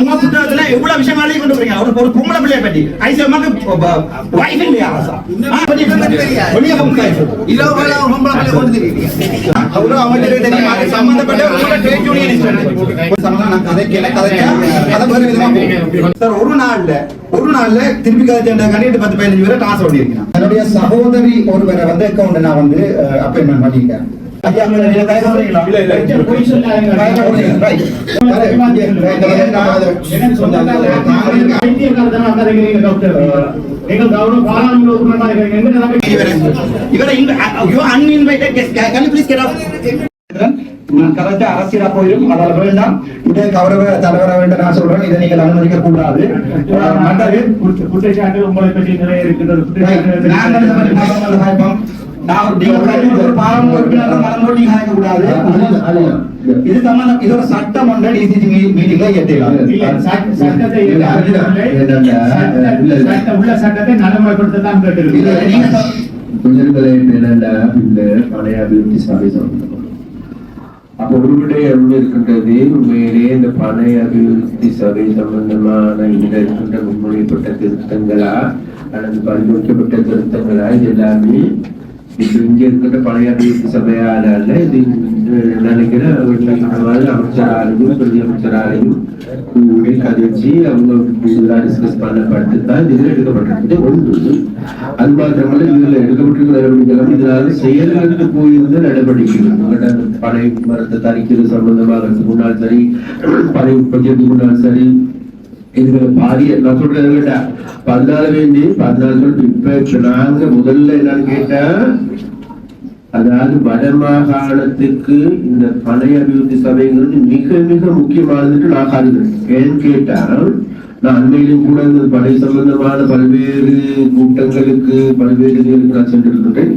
உங்க புத்தகத்துல எவ்வளவு விஷயம் எழுதி கொண்டு போறீங்க. ஒரு ஒரு பொம்பளை பிள்ளைய பற்றி ஐசி அம்மாக்கு வைஃப் இல்லையா ஆசா? அவரு தெரியும் சம்பந்தப்பட்ட உங்களோட ட்ரேட் கதைக்கல கதைக்க வேறு விதமா. சார் ஒரு நாள்ல ஒரு நாள்ல திருப்பி கதை கண்டிட்டு பத்து பதினஞ்சு பேரை டாஸ் ஓடிருக்கேன் என்னுடைய சகோதரி ஒருவரை வந்து அக்கௌண்ட் நான் வந்து அப்பாயின்மெண்ட் பண்ணியிருக்கேன். ஐயா, அரசியலா போயிடும் அதால வேண்டாம் கௌரவ தலைவர வேண்டும் நான் சொல்றேன் இதை நீங்கள் அனுமதிக்க கூடாது குற்றச்சாட்டு உங்களை பற்றி நிறைய இருக்கின்றது சபை அப்ப உங்களுடைய இருக்கின்றது உண்மையிலே இந்த பனை அபிவிருத்தி சபை சம்பந்தமான இதில் இருக்கின்ற முன்மொழியப்பட்ட திருத்தங்களா? அல்லது பரிந்துரைக்கப்பட்ட திருத்தங்களா? இது எல்லாமே இங்க இருக்கிற பழைய அபிவிருத்தி சபையால அல்ல இது நினைக்கிற நினைக்கிறேன் அவர்கள் அமைச்சராலையும் பிரதி அமைச்சராலையும் கூடி கதைச்சு அவங்க டிஸ்கஸ் பண்ணப்பட்டு தான் இதுல எடுக்கப்பட்டிருக்கு ஒன்று அது மாத்திரமல்ல இதுல எடுக்கப்பட்டிருக்கிற நடவடிக்கைகள் இதனால செயல்களுக்கு போயிருந்த நடவடிக்கைகள் உங்கள்ட்ட பனை மரத்தை தரிக்கிறது சம்பந்தமாக முன்னால் சரி பனை உற்பத்திக்கு முன்னால் சரி இதுல பாதி நான் சொல்றது கேட்டா பதினாலு வேண்டி பதினாலு சொல்லிட்டு இப்ப நாங்க முதல்ல என்னன்னு கேட்டா அதாவது வடமாகாணத்துக்கு இந்த பழைய அபிவிருத்தி சபைங்கிறது மிக மிக முக்கியமானதுன்னு நான் காதுகிறேன் ஏன்னு கேட்டா நான் அண்மையிலும் கூட இந்த பழைய சம்பந்தமான பல்வேறு கூட்டங்களுக்கு பல்வேறு இதுகளுக்கு நான் சென்றிருந்தேன்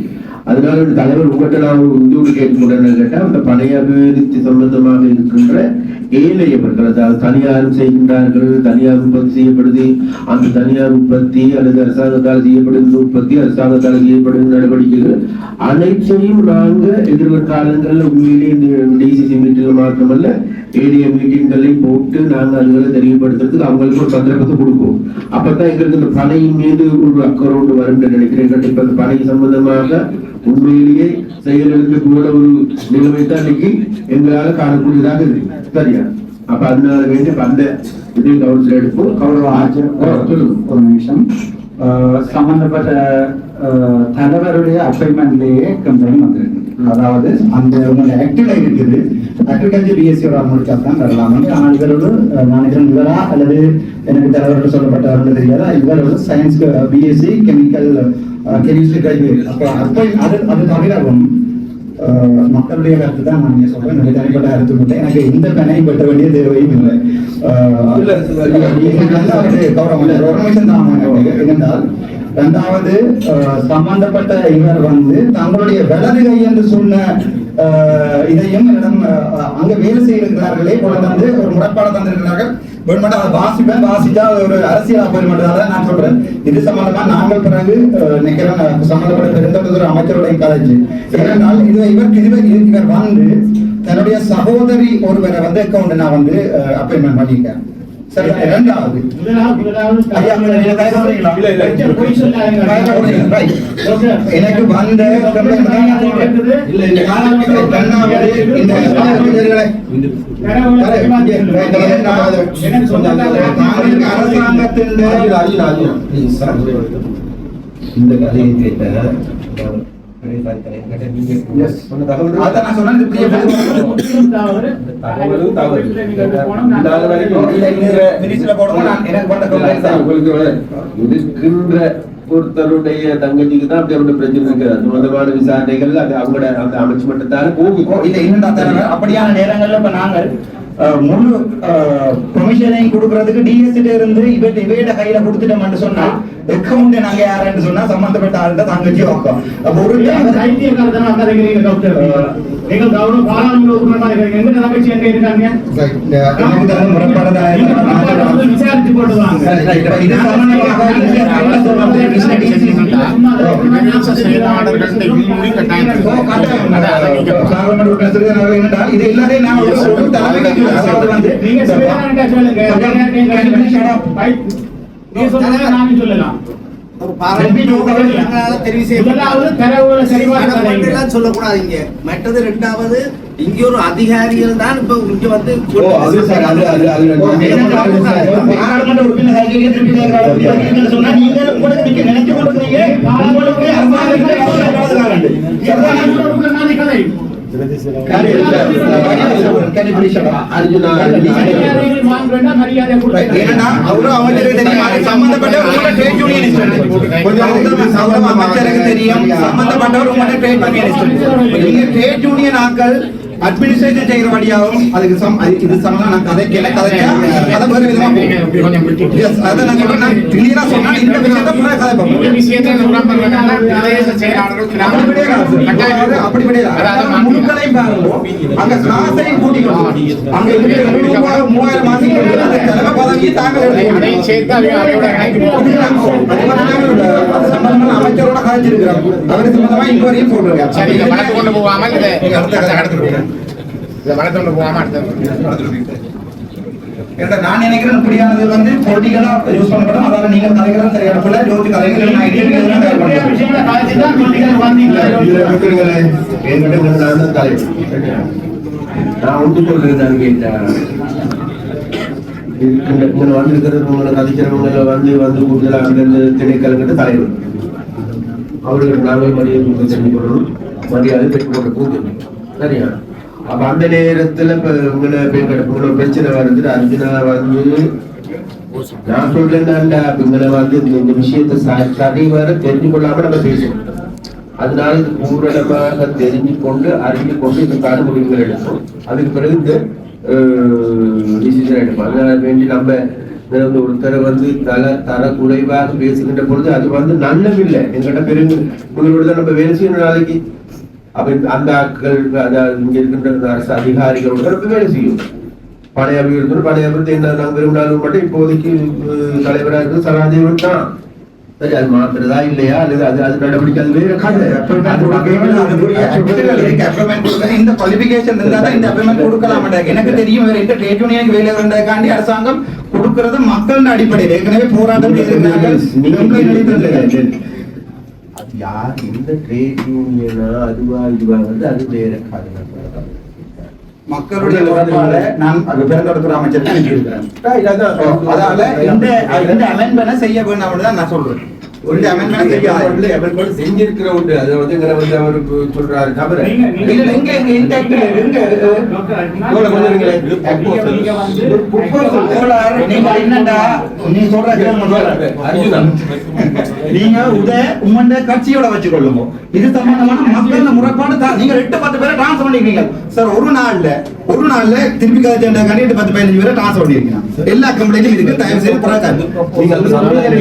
அதனால ஒரு தலைவர் உங்கள்கிட்ட நான் ஒரு உதவி கேட்கக்கூடாதுன்னு கேட்டா அந்த பழைய அபிவிருத்தி சம்பந்தமாக இருக்கின்ற ஏழையவர்கள் அதாவது தனியாரும் செய்கின்றார்கள் தனியார் உற்பத்தி செய்யப்படுது. அந்த தனியார் உற்பத்தி அல்லது அரசாங்கத்தால் செய்யப்படுகின்ற உற்பத்தி அரசாங்கத்தால் செய்யப்படுகின்ற நடவடிக்கைகள் அனைத்தையும் நாங்க எதிர்காலங்களில் உண்மையிலே இந்த டிசிசி மீட்டிங்ல மாத்திரமல்ல ஏடிய மீட்டிங்களை போட்டு நாங்கள் அதுகளை தெரியப்படுத்துறதுக்கு அவங்களுக்கு ஒரு சந்தர்ப்பத்தை கொடுப்போம். அப்பதான் எங்களுக்கு இந்த பனையின் மீது ஒரு அக்கறோடு வரும் என்று நினைக்கிறேன். கண்டிப்பா அந்த பனை சம்பந்தமாக உண்மையிலேயே செயலுக்கு கூட ஒரு நிலைமை தான் இன்னைக்கு எங்களால் காணக்கூடியதாக இருக்கு. சரியா? அப்ப அதனால வேண்டி அந்த இதையும் கவனத்தில் எடுப்போம். கௌரவ ஆட்சியர் ஒரு நிமிஷம். சம்பந்தப்பட்ட தலைவருடைய அப்பாயின்மெண்ட்லேயே கம்ப்ளைண்ட் வந்திருக்கு. அதாவது அந்த உங்களுடைய ஆக்டிவ்ல இருக்குது. அக்ரிகல்ச்சர் பிஎஸ்சி ஒரு முடிச்சா தான் வரலாம். ஆனால் இவரோடு நான் இதன் இவரா அல்லது எனக்கு தலைவர்கள் சொல்லப்பட்டவர்கள் தெரியாதா? இவர் வந்து science BSc chemical chemistry graduate அப்போ அப்போ அது அது தவிரவும் மக்களுடைய கருத்து தான் நான் சொல்றேன். எனக்கு தனிப்பட்ட கருத்து இல்லை எனக்கு எந்த பணையும் பெற்ற வேண்டிய தேவையும் இல்லை. கௌரவம் நிமிஷம் தான் எனக்கு ரெண்டாவது சம்பந்தப்பட்ட இவர் வந்து தங்களுடைய வலதுகை என்று சொன்ன இதையும் என்னிடம் அங்க வேலை செய்திருக்கிறார்களே கொண்டு வந்து ஒரு முறைப்பாடு தந்திருக்கிறார்கள். வேணுமெண்டா அதை வாசிப்பேன் வாசிச்சா ஒரு அரசியல் தான் நான் சொல்றேன். இது சம்பந்தமா நாங்கள் பிறகு நிக்கிறேன் சம்பந்தப்பட்ட பெருந்தொடர் அமைச்சருடைய காலேஜ். ஏனென்றால் இது இவர் இவர் இவர் வந்து தன்னுடைய சகோதரி ஒருவரை வந்து அக்கௌண்ட் நான் வந்து அப்பாயின்மெண்ட் பண்ணியிருக்கேன். இரண்டாவது. எனக்கு வந்த அரசாங்கத்தின் இந்த கதையை கேட்ட இருக்கின்ற ஒருத்தருடைய தங்கச்சிக்கு தான் அப்படி அவருடைய பிரச்சனை விசாரணைகள் அது அவங்களோட அந்த அமைச்சு மட்டும்தான் ஓ, போகுது இல்ல தலைவர், அப்படியான நேரங்கள்ல இப்ப நாங்கள் முழு ப்ரொமிஷனையும் கொடுக்கறதுக்கு டிஎஸ்சில இருந்து இவட்ட இவையிட கையில கொடுத்துட்டோம்னு சொன்னா அக்கௌண்ட் நாங்க யாருன்னு சொன்னா சம்பந்தப்பட்ட ஆள்கிட்ட தங்கச்சி வைக்கும் அப்ப ஒரு நீங்கள் கௌரவ பாராளுமன்ற உறுப்பினரா இருக்கீங்க எந்த தங்கச்சி எங்க இருக்காங்க? விசாரிச்சு போட்டு வாங்க இப்ப இது சம்பந்தமாக இங்க சொல்றது கிருஷ்ணகிரி செயலாளர்கள்ட்ட இன்னும் கட்டாயம் பார்லமெண்ட் உறுப்பினர் சிறிதரன் அவர்கள் என்னென்றால், இது எல்லாத்தையும் நான் ஒரு ஒரு தலைமைக்கு. அதாவது வந்து நீங்க சொல்லுங்க சொல்லலாம் சொல்லக்கூடாது மற்றது ரெண்டாவது இங்க ஒரு அதிகாரிகள் தான் இப்ப இங்க வந்து நினைச்சு உங்களுக்கு தெரியும். சம்பந்தப்பட்டவர் ட்ரேட் யூனியன் ஆட்கள் அட்மினிஸ்ட்ரேஷன் செய்யறபடியாகவும் அதுக்கு சம் இது சம்பந்தம் நான் கதைக்கல கதைச்சா அதை வேறு விதமா Yes, அதை நான் சொல்றேன் கிளியரா சொன்னா இந்த விஷயத்தை புற கதை இந்த பார்ப்போம் விஷயத்தை நுகரப்படுறதுனால பிரதேச செயலாளர்கள் அப்படி கிடையாது முழுக்களையும் பாருங்க. அங்க காசையும் கூட்டிக்கணும். அங்க இருக்கிற மூவாயிரம் மாசம் அந்த தலைமை பதவியை சம்பந்தமா அமைச்சரோட கதைச்சிருக்கிறோம். அவரு சம்பந்தமா inquiry போட்டிருக்காரு. சரி வளர்த்து கொண்டு போகாமல் இதை அடுத்த. இதை வளர்த்து கொண்டு போகாம அடுத்த நான் நினைக்கிறேன் இப்படியானது வந்து பொலிட்டிக்கலா யூஸ் பண்ணப்படும். அதாவது நீங்க கதைகள் சரியான போல ஜோதி கதைகள் நான் ஒன்று சொல்றேன் இங்க வந்திருக்கிறது உங்களை கதைக்கிறவங்க வந்து வந்து கூடுதலாக அங்கிருந்து திணைக்களங்கிட்ட தலைவர் அவர்களுக்கு நாங்கள் மரியாதை தெரிஞ்சு கொள்ளணும் மரியாதை பெற்றுக் கொள்ள போகணும் சரியா? அப்ப அந்த நேரத்துல இப்ப உங்களை பிரச்சனை வருது அர்ஜுனா வந்து நான் சொல்றேன்டா இவங்களை வந்து இந்த- இந்த விஷயத்தை சரி வர தெரிஞ்சு கொள்ளாம நம்ம பேசணும் அதனால இது பூரணமாக தெரிஞ்சு கொண்டு அறிந்து கொண்டு இதுக்கான முடிவுகள் எடுப்போம். அதுக்கு பிறகு இந்த டிசிஷன் எடுப்போம். அதனால வேண்டி நம்ம வந்து ஒருத்தரை வந்து தலை தர குறைவாக பேசுகின்ற பொழுது அது வந்து நல்லமில்லை எங்கிட்ட பெருங்கு உங்களோட தான் நம்ம வேலை செய்யணும் நாளைக்கு. அப்ப அந்த ஆட்கள் இங்க இருக்கின்ற அரசு அதிகாரிகளோட வேலை செய்யும். பழைய அபிவிருத்தி பழைய அபிவிருத்தி என்ன நாங்கள் விரும்பினாலும் மட்டும் இப்போதைக்கு தலைவராக இருக்கிறது சகாதேவன் தான். சரி அது மாத்துறதா இல்லையா? அல்லது அது அது நடவடிக்கை அது வேற கதை இந்த குவாலிபிகேஷன் இருந்தா தான் இந்த அப்பாயின்மெண்ட் கொடுக்கலாம் எனக்கு தெரியும். வேற எந்த ட்ரேட் யூனியனுக்கு வேலை வந்ததுக்காண்டி அரசாங்கம் கொடுக்கிறது மக்களின் அடிப்படையில். ஏற்கனவே போராட்டம். அது யார்? இந்த ட்ரேட் யூனியனா அதுவா? இதுவா? வந்து அது வேற கதை மக்களுடைய உறப்பால நான் பெருந்தோட்டத்துறை அமைச்சர் அதால இந்த அமெண்ட்மெண்ட் செய்ய வேண்டாம்னு தான் நான் சொல்றேன். உள்ள அவன் அவன் உண்டு அதை வந்து எங்களை வந்து அவர் சொல்றாரு நீங்க உத உம்மண்ட கட்சியோட வச்சுக்கொள்ளுங்க இது சம்பந்தமான மக்கள் முறைப்பாடு நீங்க எட்டு பத்து பேரை டான்ஸ் பண்ணிக்கிறீங்க சார் ஒரு நாள்ல ஒரு நாள்ல திருப்பி கதை கண்டிட்டு பத்து பதினஞ்சு பேரை டிரான்ஸ்ஃபர் பண்ணிருக்கீங்க. எல்லா கம்ப்ளைண்ட்டும் இருக்கு தயவு செய்து புறக்காது நீங்க அந்த சமயம்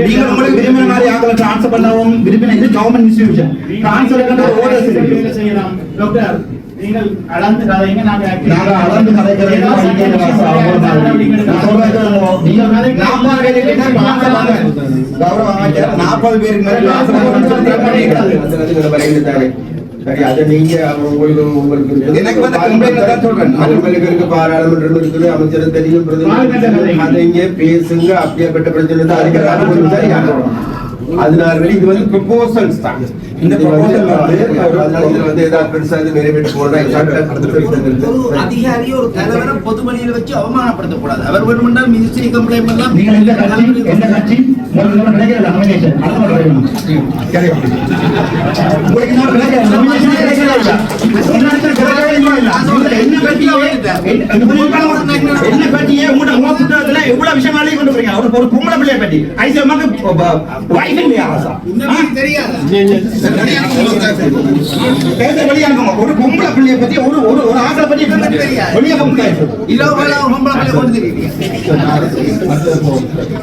நீங்க உங்களுக்கு விரும்பின மாதிரி ஆக்களை டிரான்ஸ்ஃபர் பண்ணவும் விரும்பின இது கவர்மெண்ட் இன்ஸ்டிடியூஷன் டிரான்ஸ்ஃபர் செய்யலாம் டாக்டர் நீங்கள் அளந்து கதைங்க நாங்க அளந்து நாற்பது பேருக்கு நாற்பது மேல சரி அதை நீங்க உங்களுக்கு உங்களுக்கு எனக்கு வந்து complaint தான் சொல்றேன். உங்களுக்கு இருக்கு பாராளுமன்றம் இருக்குது அமைச்சர் தெரியும். அதை இங்கே பேசுங்க அப்படியேப்பட்ட பிரச்சனை தான் அதுக்கு கொஞ்சம் சரியான அதனால இது வந்து ப்ரொபோசல்ஸ் தான். இந்த இது வந்து அதனால இதுல வந்து ஏதாவது பெருசா இது நிறைவேற்றி ஒரு அதிகாரி ஒரு தலைவரை பொது வழியில வச்சு அவமானப்படுத்தக்கூடாது. அவர் வேணுமென்றால் மினிஸ்ட்ரி கம்ப்ளைண்ட் பண்ணலாம். நீங்கள் எந்த கட்சி எந்த கட்சி உங்களுக்கு இன்னும் அது மட்டும் வைக்கணும். சரி, உங்களுக்கு இன்னும் கிடைக்கல, nomination ஏ கிடைக்கல இல்ல. கிடைக்கவே இல்லை என்ன கட்சியே, என்ன- என்ன கட்சியே உங்க புத்தகத்துல எவ்வளவு விஷயம் எழுதி கொண்டு போறீங்க ஒரு ஒரு பொம்பளை பிள்ளைய பற்றி ஐசிஎம்மாக்கு வைஃப் இல்லையா ஆசா? தெரியாது? பேச வெளியே ஒரு பொம்பளை பிள்ளைய பத்தி ஒரு ஒரு ஒரு ஆசை பத்தி வெளியே பொம்பளை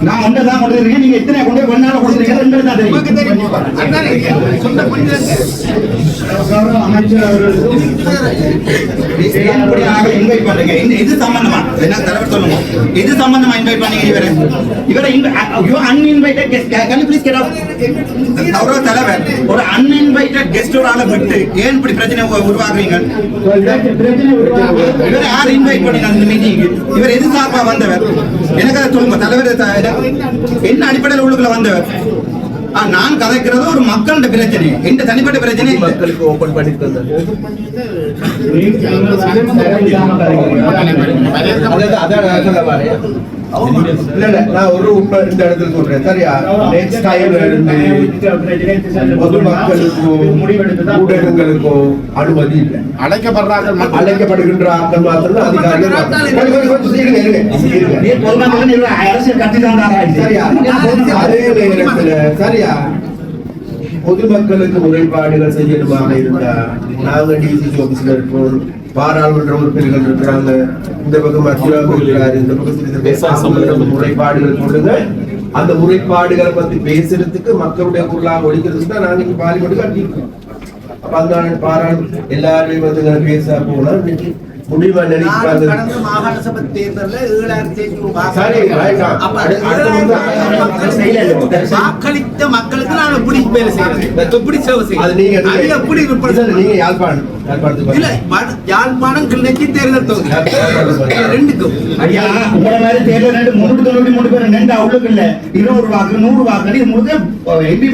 நான் ஒன்றை தான் கொண்டு இருக்கேன் நீங்க எத்தனை கொண்டு போய் கொண்டாட கொடுத்துருக்கீங்க ரெண்டு தான் தெரியும். அமைச்சர் அவர்கள். பண்றீங்க? இந்த- இது சம்பந்தமா? என்ன தலைவர் சொல்லுங்க. இது சம்பந்தமா இன்வைட் பண்ணீங்க இவரை? இவரை uninvited guest can please get out கௌரவ தலைவர். ஒரு அன்இன்வைட்டட் கெஸ்ட் ஒரு ஆளை விட்டு ஏன் இப்படி பிரச்சனை உருவாக்குறீங்க? இவரை யார் இன்வைட் இந்த மீட்டிங்க்கு இவர் எது சார்பா வந்தவர். எனக்கு அதை சொல்லுங்க தலைவர் என்ன அடிப்படையில் உள்ளுக்குள்ள வந்தவர்? நான் கதைக்கிறது ஒரு மக்களோட பிரச்சனை. எந்த தனிப்பட்ட பிரச்சனை மக்களுக்கு ஓபன் நான் ஒரு இந்த இடத்துல சொல்றேன் சரியா நெக்ஸ்ட் டைம் இருந்து பொதுமக்களுக்கோ ஊடகங்களுக்கோ அனுமதி இல்லை அழைக்கப்படுறார்கள் மக்கள் அழைக்கப்படுகின்ற ஆட்கள் மாத்திரம் அதிகாரிகள் சரியா அதே நேரத்துல சரியா பொதுமக்களுக்கு முறைப்பாடுகள் செய்யணுமாக இருந்தா நாங்க டிசிசி ஆபீஸ்ல இருக்கோம் பாராளுமன்ற உறுப்பினர்கள் இருக்கிறாங்க. இந்த பக்கம் இருக்கிறாரு இந்த பக்கம் முறைப்பாடுகள் சொல்லுங்க அந்த முறைப்பாடுகளை பத்தி பேசுறதுக்கு மக்களுடைய குரலாக ஒழிக்கிறதுக்கு தான் நாங்க இங்க பார்லிமெண்ட் கட்டியிருக்கோம் அப்ப அந்த பாராளு எல்லாருமே வந்து பேச போனா இன்னைக்கு முடிவா நான் நினைக்காது கடந்த மாகாண சபை தேர்தல்ல ஏழாயிரத்தி ஐநூறு வாக்களித்த மக்களுக்கு நான் எப்படி வேலை செய்யறது. எப்படி சேவை அது நீங்க எப்படி நீங்க யாழ்ப்பாணம். இல்ல யாழ்ப்பாணம் கிளிநொச்சி தேர்தல் தொகுதி. ரெண்டுக்கும். ஐயா உங்களை மாதிரி தேர்தல் ரெண்டு முன்னூத்தி தொண்ணூத்தி மூணு பேர் ரெண்டு அவ்வளவுக்கு இல்ல. இருநூறு வாக்கு நூறு வாக்கு இது முழுக்க எம்பி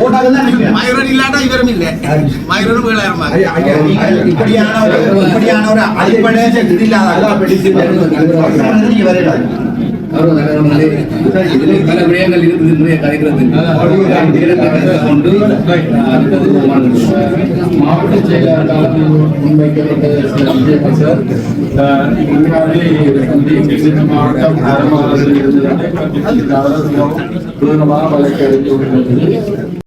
ஓட்டாக தான் நிற்கிறேன் மயூரன் இல்லாட்டா இவரும் இல்ல. மயூரனும் ஏழாயிரம் வாக்கு. ஐயா, ஐயா, நீங்கள் இப்படியான ஒரு இப்படியான ஒரு அடிப்படை இது இல்லாத இதில் பல விடயங்கள் இருக்குது கலைக்கிறது கொண்டு மாவட்ட செயலாளர்களால் முன்வைக்கப்பட்ட சில விஷயங்கள் சார் இந்தியாவிலே மாவட்டம் ஆரம்பத்தில்